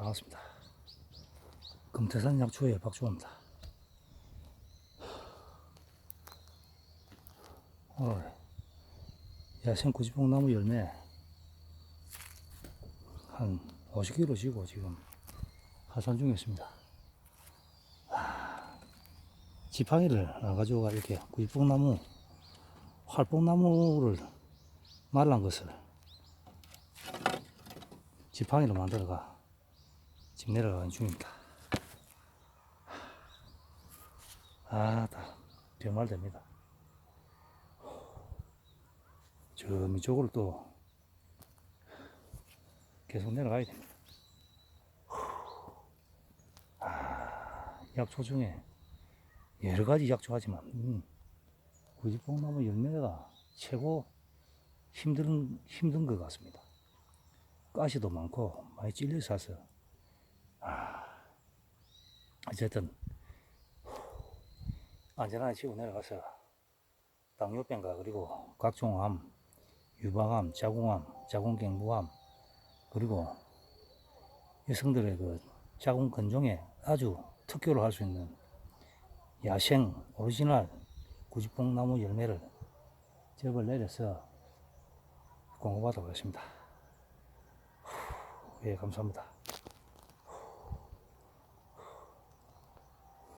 반갑습니다. 금태산 약초의 박주호입니다. 오늘 야생 구지뽕나무 열매 한 50kg 지고 지금 하산 중에 있습니다. 아, 지팡이를 안 가져가 이렇게 구지뽕나무 활뽕나무를 말란 것을 지팡이로 만들어가 지금 내려가는 중입니다. 아 다 정말 됩니다. 저 밑쪽으로 또 계속 내려가야 됩니다. 아, 약초 중에 여러 가지 약초 하지만 음, 구지뽕나무 열매가 최고 힘든 힘든 것 같습니다. 가시도 많고 많이 찔려 사서 아 어쨌든 안전하게 치고 내려가서 당뇨병과 그리고 각종 암, 유방암, 자궁암, 자궁경부암 그리고 여성들의 그 자궁 건종에 아주 특효를 할 수 있는 야생 오리지널 구지뽕나무 열매를 접을 내려서 공급하도록 하겠습니다. 예, 감사합니다.